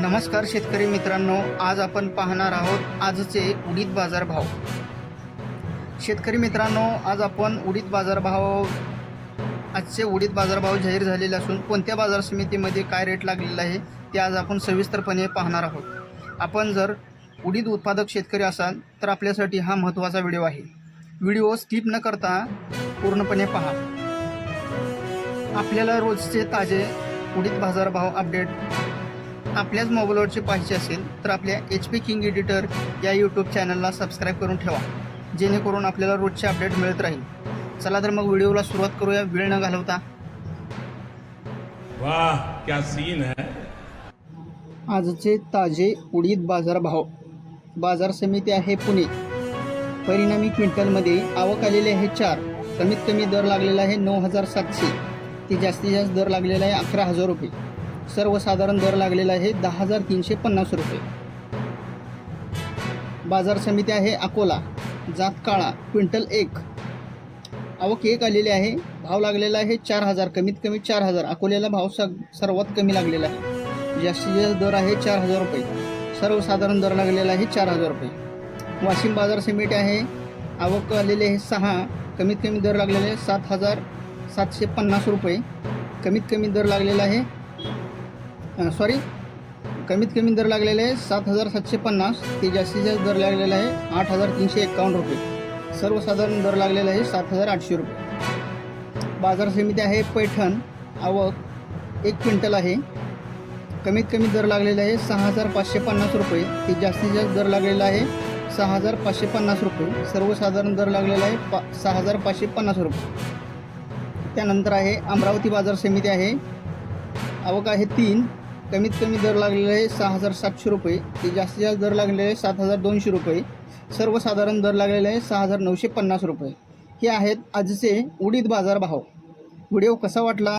नमस्कार शेतकरी मित्रांनो आज आपण पाहणार आहोत आजचे उडीद बाजार भाव शेतकरी मित्रांनो आज आपण उडीद बाजारभाव आजचे उडीद बाजारभाव जाहीर झालेले असून कोणत्या बाजार समितीमध्ये काय रेट लागलेला आहे ते आज आपण सविस्तरपणे पाहणार आहोत. आपण जर उडीद उत्पादक शेतकरी असाल तर आपल्यासाठी हा महत्त्वाचा व्हिडिओ आहे. व्हिडिओ स्किप न करता पूर्णपणे पहा. आपल्याला रोजचे ताजे उडीद बाजारभाव अपडेट आपल्याच मोबाईलवरचे पाहिजे असेल तर आपल्या एच पी किंग एडिटर या यूट्यूब चॅनलला सबस्क्राईब करून ठेवा जेणेकरून आपल्याला रोजचे अपडेट मिळत राहील. चला तर मग व्हिडिओला सुरुवात करूया वेळ न घालवता. वाह क्या सीन है. आजचे ताजे उडीद बाजार भाव. बाजार समिती आहे पुणे. परिणामी क्विंटलमध्ये आवक आलेली आहे चार. कमीत कमी दर लागलेला आहे नऊ हजार सातशे. ते जास्तीत जास्त दर लागलेला आहे अकरा हजार रुपये. सर्वसाधारण दर लागलेला आहे दहा हजार तीनशे पन्नास रुपये. बाजार समिती आहे अकोला जात काळा क्विंटल एक. आवक एक आलेली आहे भाव लागलेला आहे चार हजार कमीत कमी चार हजार. अकोल्याला भाव सर्वात कमी लागलेला आहे. जास्तीत जास्त दर आहे चार हजार रुपये. सर्वसाधारण दर लागलेला आहे चार हजार रुपये. वाशिम बाजार समिती आहे आवक आलेली आहे सहा कमीत कमी दर लागलेले आहे सात हजार सातशे पन्नास रुपये. कमीत कमी दर लागलेला आहे सॉरी कमीत कमी दर लागलेले आहे सात हजार सातशे पन्नास. ते जास्तीत जास्त दर लागलेला आहे आठ हजार तीनशे एक्कावन्न रुपये. सर्वसाधारण दर लागलेला आहे सात हजार आठशे रुपये. बाजार समिती आहे पैठण. आवक एक क्विंटल आहे. कमीत कमी दर लागलेला आहे सहा हजार पाचशे पन्नास रुपये. ते जास्तीत जास्त दर लागलेला आहे सहा हजार पाचशे पन्नास रुपये. सर्वसाधारण दर लागलेला आहे पा सहा हजार पाचशे पन्नास रुपये. त्यानंतर आहे अमरावती बाजार समिती आहे. आवक आहे तीन. कमीत कमी दर लागलेला आहे सहा हजार सातशे रुपये. ते जास्तीत जास्त दर लागलेले आहे सात हजार दोनशे रुपये. सर्वसाधारण दर लागलेला आहे सहा हजार नऊशे पन्नास रुपये. हे आहेत आजचे उडीद बाजार भाव व्हिडिओ कसा वाटला?